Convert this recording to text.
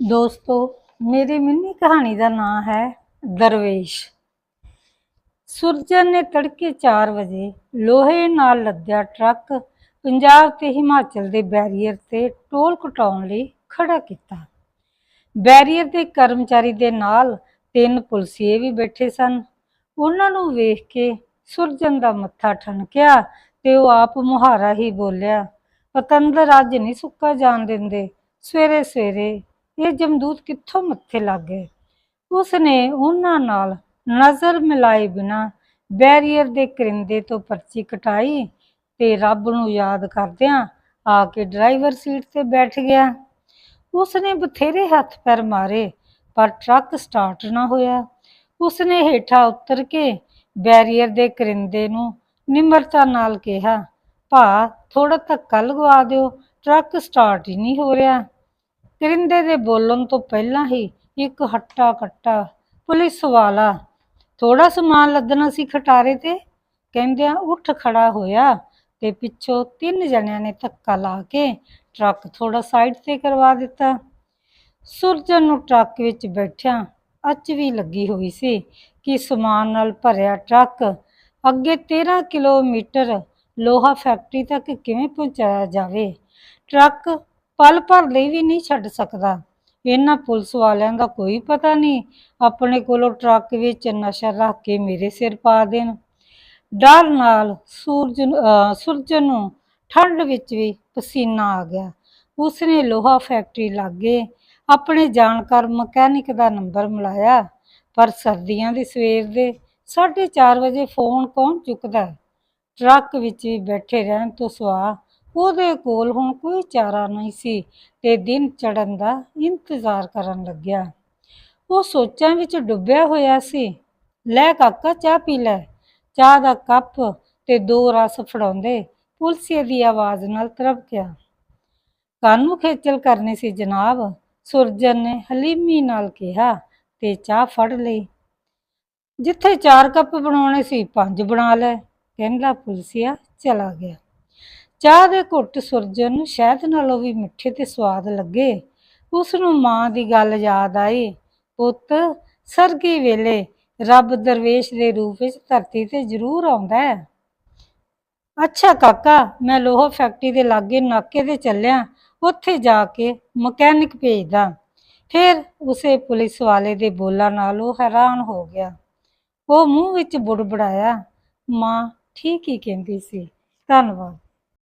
ਦੋਸਤੋ, ਮੇਰੀ ਮਿੰਨੀ ਕਹਾਣੀ ਦਾ ਨਾਮ ਹੈ ਦਰਵੇਸ਼। ਸੁਰਜਨ ਨੇ ਤੜਕੇ 4 ਵਜੇ ਲੋਹੇ ਨਾਲ ਲੱਦਿਆ ਟਰੱਕ ਪੰਜਾਬ ਤੇ ਹਿਮਾਚਲ ਦੇ ਬੈਰੀਅਰ ਤੇ ਟੋਲ ਕਟਾਉਣ ਲਈ ਖੜਾ ਕੀਤਾ। ਬੈਰੀਅਰ ਦੇ ਕਰਮਚਾਰੀ ਦੇ ਨਾਲ ਤਿੰਨ ਪੁਲਸੀਏ ਵੀ ਬੈਠੇ ਸਨ। ਉਹਨਾਂ ਨੂੰ ਵੇਖ ਕੇ ਸੁਰਜਨ ਦਾ ਮੱਥਾ ਠਣਕਿਆ ਤੇ ਉਹ ਆਪ ਮੁਹਾਰਾ ਹੀ ਬੋਲਿਆ, ਪਤੰਦਰ ਅੱਜ ਨਹੀਂ ਸੁੱਕਾ ਜਾਣ ਦਿੰਦੇ। ਸਵੇਰੇ ਸਵੇਰੇ ਇਹ ਜਮਦੂਤ ਕਿੱਥੋਂ ਮੱਥੇ ਲੱਗ? ਗਏ ਉਸਨੇ ਉਹਨਾਂ ਨਾਲ ਨਜ਼ਰ ਮਿਲਾਏ ਬਿਨਾ ਬੈਰੀਅਰ ਦੇ ਕਰਿੰਦੇ ਤੋਂ ਪਰਚੀ ਕਟਾਈ ਤੇ ਰੱਬ ਨੂੰ ਯਾਦ ਕਰਦਿਆਂ ਆ ਕੇ ਡਰਾਈਵਰ ਸੀਟ ਤੇ ਬੈਠ ਗਿਆ। ਉਸਨੇ ਬਥੇਰੇ ਹੱਥ ਪੈਰ ਮਾਰੇ, ਪਰ ਟਰੱਕ ਸਟਾਰਟ ਨਾ ਹੋਇਆ। ਉਸਨੇ ਹੇਠਾਂ ਉਤਰ ਕੇ ਬੈਰੀਅਰ ਦੇ ਕਰਿੰਦੇ ਨੂੰ ਨਿਮਰਤਾ ਨਾਲ ਕਿਹਾ, ਭਾ ਥੋੜਾ ਧੱਕਾ ਲਗਵਾ ਦਿਓ, ਟਰੱਕ ਸਟਾਰਟ ਹੀ ਨਹੀਂ ਹੋ ਰਿਹਾ। ਕਰਿੰਦੇ ਦੇ ਬੋਲਣ ਤੋਂ ਪਹਿਲਾਂ ਹੀ ਇੱਕ ਹੱਟਾ ਕੱਟਾ ਪੁਲਿਸ ਵਾਲਾ ਥੋੜਾ ਸਮਾਨ ਲੱਦਣਾ ਸੀ ਖਟਾਰੇ ਤੇ? ਕਹਿੰਦਿਆਂ ਉੱਠ ਖੜਾ ਹੋਇਆ ਤੇ ਪਿੱਛੋਂ ਤਿੰਨ ਜਣਿਆਂ ਨੇ ਧੱਕਾ ਲਾ ਕੇ ਟਰੱਕ ਥੋੜਾ ਸਾਈਡ ਤੇ ਕਰਵਾ ਦਿੱਤਾ। ਸੁਰਜਨ ਨੂੰ ਟਰੱਕ ਵਿੱਚ ਬੈਠਿਆਂ ਅੱਚ ਵੀ ਲੱਗੀ ਹੋਈ ਸੀ ਕਿ ਸਮਾਨ ਨਾਲ ਭਰਿਆ ਟਰੱਕ ਅੱਗੇ 13 ਕਿਲੋਮੀਟਰ ਲੋਹਾ ਫੈਕਟਰੀ ਤੱਕ ਕਿਵੇਂ ਪਹੁੰਚਾਇਆ ਜਾਵੇ। ਟਰੱਕ ਪਲ ਭਰ ਲਈ ਵੀ ਨਹੀਂ ਛੱਡ ਸਕਦਾ। ਇਹਨਾਂ ਪੁਲਿਸ ਵਾਲਿਆਂ ਦਾ ਕੋਈ ਪਤਾ ਨਹੀਂ। ਆਪਣੇ ਕੋਲੋਂ ਟਰੱਕ ਵਿੱਚ ਨਸ਼ਾ ਰੱਖ ਕੇ ਮੇਰੇ ਸਿਰ ਪਾ ਦੇਣ। ਡਰ ਨਾਲ ਸੂਰਜ ਸੂਰਜ ਨੂੰ ਠੰਡ ਵਿੱਚ ਵੀ ਪਸੀਨਾ ਆ ਗਿਆ। ਉਸਨੇ ਲੋਹਾ ਫੈਕਟਰੀ ਲਾਗੇ ਆਪਣੇ ਜਾਣਕਾਰ ਮਕੈਨਿਕ ਦਾ ਨੰਬਰ ਮਿਲਾਇਆ। ਪਰ ਸਰਦੀਆਂ ਦੀ ਸਵੇਰ ਦੇ 4:30 ਵਜੇ ਫੋਨ ਕੌਣ ਚੁੱਕਦਾ? ਟਰੱਕ ਵਿੱਚ ਬੈਠੇ ਰਹਿਣ ਤੋਂ ਸਿਵਾ ਉਹਦੇ ਕੋਲ ਹੁਣ ਕੋਈ ਚਾਰਾ ਨਹੀਂ ਸੀ ਤੇ ਦਿਨ ਚੜਨ ਦਾ ਇੰਤਜ਼ਾਰ ਕਰਨ ਲੱਗਿਆ। ਉਹ ਸੋਚਾਂ ਵਿੱਚ ਡੁੱਬਿਆ ਹੋਇਆ ਸੀ। ਲੈ ਕਾਕਾ, ਚਾਹ ਪੀ ਲੈ। ਚਾਹ ਦਾ ਕੱਪ ਤੇ ਦੋ ਰਸ ਫੜਾਉਂਦੇ ਪੁਲਸੀਏ ਦੀ ਆਵਾਜ਼ ਨਾਲ ਤਰਪ ਗਿਆ ਕਾਨੂੰ ਖੇਚਲ ਕਰਨੀ ਸੀ ਜਨਾਬ? ਸੁਰਜਨ ਨੇ ਹਲੀਮੀ ਨਾਲ ਕਿਹਾ ਤੇ ਚਾਹ ਫੜ ਲਈ। ਜਿੱਥੇ ਚਾਰ ਕੱਪ ਬਣਾਉਣੇ ਸੀ, ਪੰਜ ਬਣਾ ਲੈ। ਕਹਿੰਦਾ ਪੁਲਸੀਆ ਚਲਾ ਗਿਆ। ਚਾਹ ਦੇ ਘੁੱਟ ਸੁਰਜਨ ਨੂੰ ਸ਼ਹਿਦ ਨਾਲੋਂ ਵੀ ਮਿੱਠੇ ਤੇ ਸਵਾਦ ਲੱਗੇ। ਉਸ ਨੂੰ ਮਾਂ ਦੀ ਗੱਲ ਯਾਦ ਆਈ। ਪੁੱਤ, ਸਰਗੀ ਵੇਲੇ ਰੱਬ ਦਰਵੇਸ਼ ਦੇ ਰੂਪ ਵਿੱਚ ਧਰਤੀ ਤੇ ਜ਼ਰੂਰ ਆਉਂਦਾ ਹੈ। ਅੱਛਾ ਕਾਕਾ, ਮੈਂ ਲੋਹਾ ਫੈਕਟਰੀ ਦੇ ਲਾਗੇ ਨਾਕੇ ਤੇ ਚੱਲਿਆ। ਉੱਥੇ ਜਾ ਕੇ ਮਕੈਨਿਕ ਭੇਜਦਾ। ਫਿਰ ਉਸੇ ਪੁਲਿਸ ਵਾਲੇ ਦੇ ਬੋਲਾਂ ਨਾਲ ਉਹ ਹੈਰਾਨ ਹੋ ਗਿਆ। ਉਹ ਮੂੰਹ ਵਿੱਚ ਬੁੜਬੜਾਇਆ, ਮਾਂ, ਠੀਕ ਹੀ ਕਹਿੰਦੀ ਸੀ। ਧੰਨਵਾਦ।